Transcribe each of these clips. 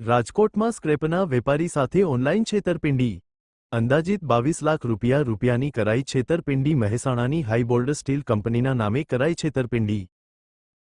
રાજકોટમાં સ્ક્રેપના વેપારી સાથે ઓનલાઈન છેતરપિંડી. અંદાજિત બાવીસ લાખ રૂપિયા રૂપિયાની કરાઈ છેતરપિંડી મહેસાણાની હાઈબોલ્ડ સ્ટીલ કંપનીના નામે કરાઈ છેતરપિંડી.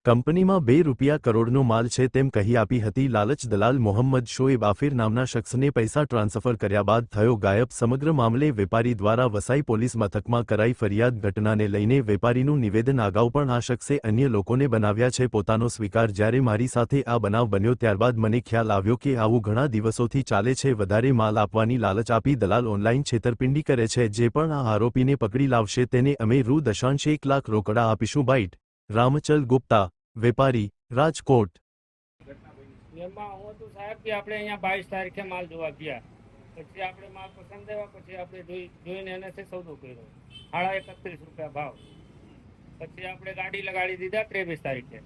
કંપનીમાં બે રૂપિયા કરોડનો માલ છે તેમ કહી આપી હતી લાલચ દલાલ મોહમ્મદ શોએબ આફિર નામના શખ્સને પૈસા ટ્રાન્સફર કર્યા બાદ થયો ગાયબ. સમગ્ર મામલે વેપારી દ્વારા વસાઈ પોલીસ મથકમાં કરાઈ ફરિયાદ ઘટનાને લઈને વેપારીનું નિવેદન અગાઉ પણ આ શખ્સે અન્ય લોકોને બનાવ્યા છે. પોતાનો સ્વીકાર જ્યારે મારી સાથે આ બનાવ બન્યો ત્યારબાદ મને ખ્યાલ આવ્યો કે આવું ઘણા દિવસોથી ચાલે છે. વધારે માલ આપવાની લાલચ આપી દલાલ ઓનલાઈન છેતરપિંડી કરે છે, જે પણ આ આરોપીને પકડી લાવશે તેને અમે રૂ દશાંશ એક લાખ રોકડા આપીશું. બાઇટ રામચલ ગુપ્તા વેપારી રાજકોટ એમાં હું હતું સાહેબ કે આપણે અહીંયા બાવીસ તારીખે માલ જોવા ગયા. પછી આપણે માલ પસંદ આવ્યા, પછી આપણે જોઈ જોઈને એને છે સૌદો કર્યો. સાડા એકત્રીસ રૂપિયા ભાવ. પછી આપણે ગાડી લગાડી દીધા ત્રેવીસ તારીખે.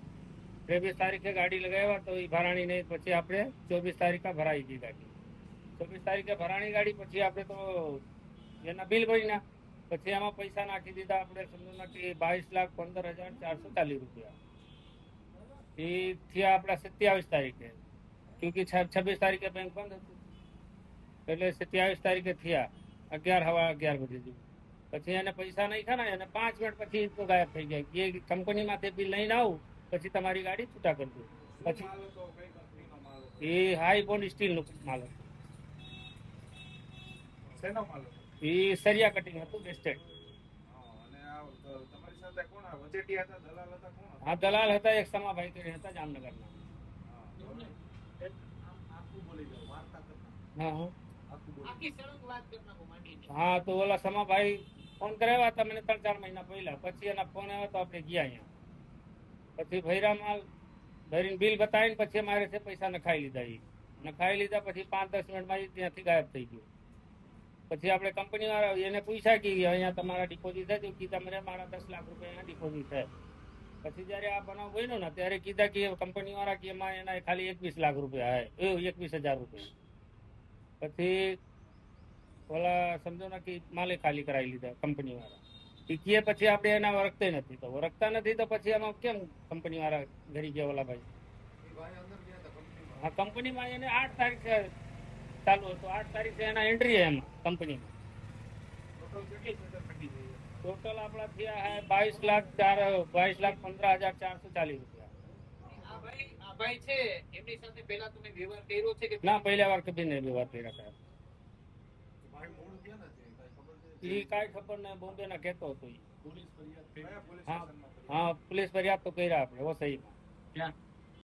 ત્રેવીસ તારીખે ગાડી લગાવ્યા તો એ ભરાણી નહીં, પછી આપણે ચોવીસ તારીખે ભરાઈ ગઈ ગાડી. ચોવીસ તારીખે ભરાણી ગાડી, પછી આપણે તો એના બિલ ભરીના પછી એમાં પૈસા નાખી દીધા. આપણે સમજો ને કે બાવીસ લાખ પંદર હજાર ચારસો ચાલીસ રૂપિયા. એ થયા આપણા સત્યાવીસ તારીખે. ક્યોંકि છવ્વીસ તારીખે બેંક બંધ હતું. એટલે સત્યાવીસ તારીખે થયા. અગિયાર, હવા અગિયાર બજે જેવું. પછી એને પૈસા નહીં ખાના એને પાંચ મિનિટ પછી તો ગાયબ થઈ ગયા કે કંપનીમાંથી બિલ લઈને આવું, પછી તમારી ગાડી છૂટા કરી દઉં પછી એ હાઈ બોન્ડ સ્ટીલનું માલ હતો. શેનો માલ હતો? એ સરિયા કટિંગ હતું વેસ્ટેડ હા, અને આ ત- તમારી સાથે કોણ આ વચેટિયા હતા દલાલ હતા કોણ હતા? આ દલાલ હતા એક સમાભાઈ તો હતા જામનગરના. હા, હા હા. આખું બોલો. હા તો ઓલા સમાભાઈ ફોન કરાવ્યા હતા મને ત્રણ ચાર મહિના પહેલા. પછી એના ફોન આવ્યો તો આપણે ગયા અહીંયા. પછી ભૈરા માલ ભરીને બિલ બતાવીને પછી અમારે છે પૈસા નખાઈ લીધા એ નખાઈ લીધા પછી પાંચ દસ મિનિટમાં ત્યાંથી ગાયબ થઈ ગયો. પછી આપણે કંપની વાળા એને પૂછ્યા કે અહીંયા તમારા ડિપોઝિટ થાય કીધા મને મારા દસ લાખ રૂપિયા એના ડિપોઝિટ થાય. પછી જ્યારે આ બનાવ બન્યો ને ત્યારે કીધા કે કંપની વાળા કે એમાં એના ખાલી એકવીસ લાખ રૂપિયા હે એ એકવીસ હજાર રૂપિયા. પછી ઓલા સમજો ને કે માલે ખાલી કરાવી લીધા કંપની વાળા. કે પછી આપણે એના વરખતે નથી. તો વરખતા નથી તો પછી એમાં કેમ કંપની વાળા ઘરી ગયા ઓલા ભાઈ. હા કંપનીમાં એને આઠ તારીખે ચાલુ હતું આઠ તારીખે એના એન્ટ્રી એમ કંપનીમાં ટોટલ આપણા થયા હે બાવીસ લાખ ચાર બાવીસ લાખ પંદર હજાર ચારસો ચાલીસ રૂપિયા આ ભાઈ આ ભાઈ છે એમની સાથે પહેલા તમે વ્યવહાર કર્યો છે કે ના પહેલા વાર કદી નહીં વ્યવહાર કર્યા? એ કાંઈ ખબર નહીં બોમ્બે ના કહેતો હતો હા. ફરિયાદ? પોલીસ ફરિયાદ તો કર્યા આપણે વસઈમાં ક્યાં?